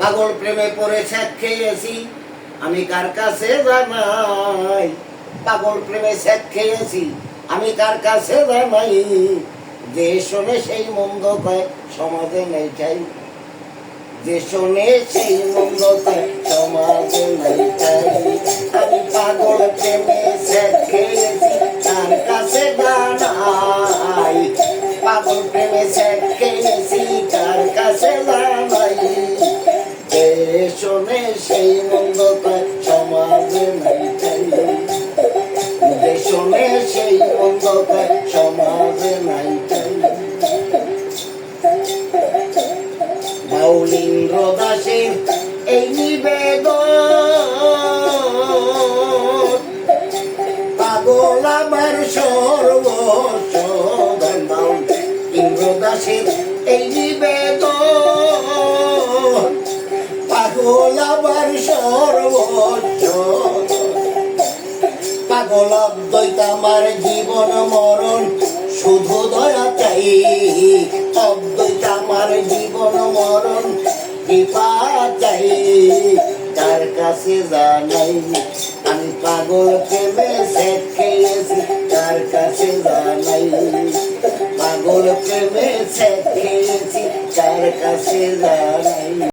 পাগল প্রেমে পড়ে শেখ খেয়েছি। আমি কার কাছে জানাই পাগল প্রেমে শেখ খেয়েছি। আমি কার কাছে জানাই যে শোনে সেই মন্দ কয়, সমাজে নেই চাই যে শোনে সেই মন্দ কয়, সমাজে নেই চাই আমি পাগল প্রেমে শেখ খেয়েছি, কার কাছে জানাই পাগল প্রেমে শেখ খেয়েছি, কার কাছে জানাই যে শোনে সেই কয় সমাজে নাই চাই যে শোনে সেই কয় সমাজে নাই বাউলিন্দ্র দাসের এই নিবেদন। পাগল আমার সর্বস্ব ইন্দ্র দাসের এই নিবেদন। পাগল অদ্বৈত আমার জীবন মরণ শুধু দয়া চাই অদ্বৈত আমার জীবন মরণ কৃপা চাই তার কাছে জানাই আমি পাগল প্রেমে শেখ খেয়েছি তার কাছে জানাই পাগল প্রেমে শেখ খেয়েছি তার কাছে জানাই।